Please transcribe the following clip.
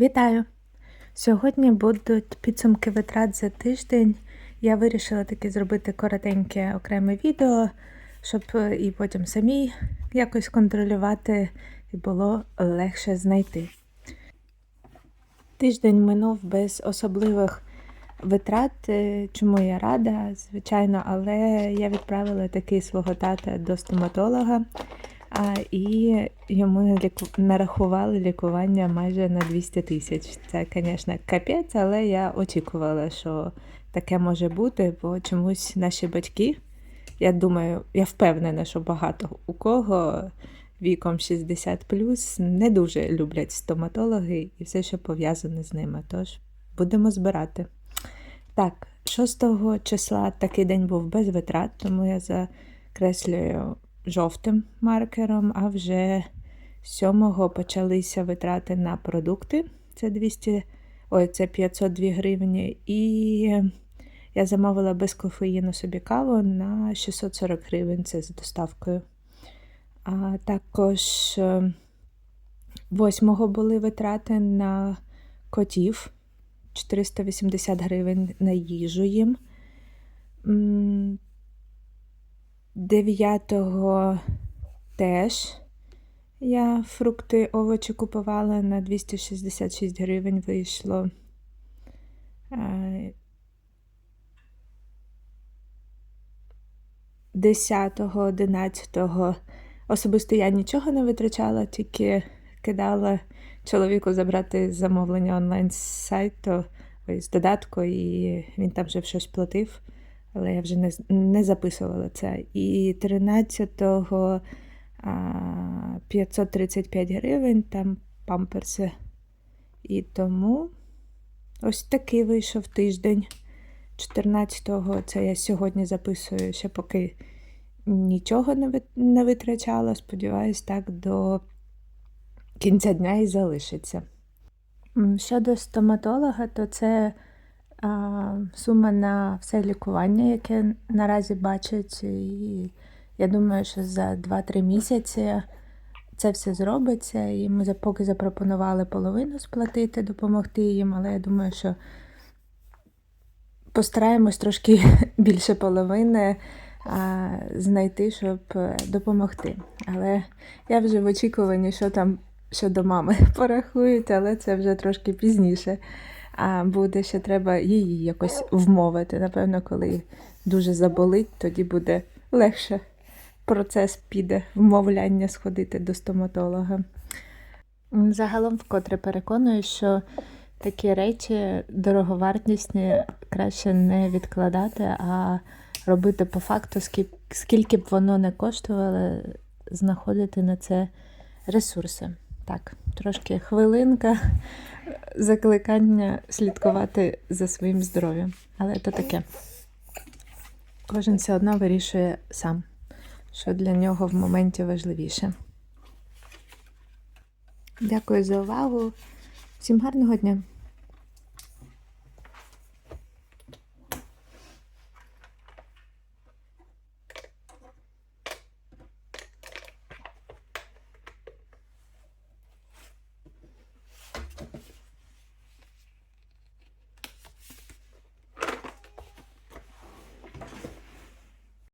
Вітаю! Сьогодні будуть підсумки витрат за тиждень. Я вирішила таки зробити коротеньке окреме відео, щоб е, і потім самій якось контролювати і було легше знайти. Тиждень минув без особливих витрат, е, чому я рада, звичайно, але я відправила таки свого тата до стоматолога. І йому нарахували лікування майже на 200 тисяч. Це, звісно, капець, але я очікувала, що таке може бути, бо чомусь наші батьки, я думаю, я впевнена, що багато у кого віком 60 не дуже люблять стоматологи і все, що пов'язане з ними. Тож будемо збирати. Так, 6 числа такий день був без витрат, тому я закреслюю жовтим маркером, а вже 7-го почалися витрати на продукти. Це 200, ой, це 502 гривні. І я замовила без кофеїну собі каву на 640 гривень. Це з доставкою. А також 8-го були витрати на котів 480 гривень на їжу їм. 9-го теж я фрукти, овочі купувала на 266 гривень вийшло. 10-го, 11-го особисто я нічого не витрачала, тільки кидала чоловіку забрати замовлення онлайн з сайту, з додатку, і він там вже щось платив але я вже не не записувала це. І 13-го 535 гривень, там памперси. І тому ось такий вийшов тиждень. 14-го це я сьогодні записую, ще поки нічого не витрачала. Сподіваюсь, так до кінця дня і залишиться. Щодо стоматолога, то це сума на все лікування, яке наразі бачить. І я думаю, що за 2-3 місяці це все зробиться. І ми поки запропонували половину сплатити, допомогти їм, але я думаю, що постараємось трошки більше половини а, знайти, щоб допомогти. Але я вже в очікуванні, що там щодо мами порахують, але це вже трошки пізніше а буде ще треба її якось вмовити. Напевно, коли дуже заболить, тоді буде легше процес піде вмовляння сходити до стоматолога. Загалом, вкотре переконую, що такі речі дороговартісні краще не відкладати, а робити по факту, скільки б воно не коштувало, знаходити на це ресурси. Так, трошки хвилинка закликання слідкувати за своїм здоров'ям. Але це таке. Кожен все одно вирішує сам, що для нього в моменті важливіше. Дякую за увагу. Всім гарного дня!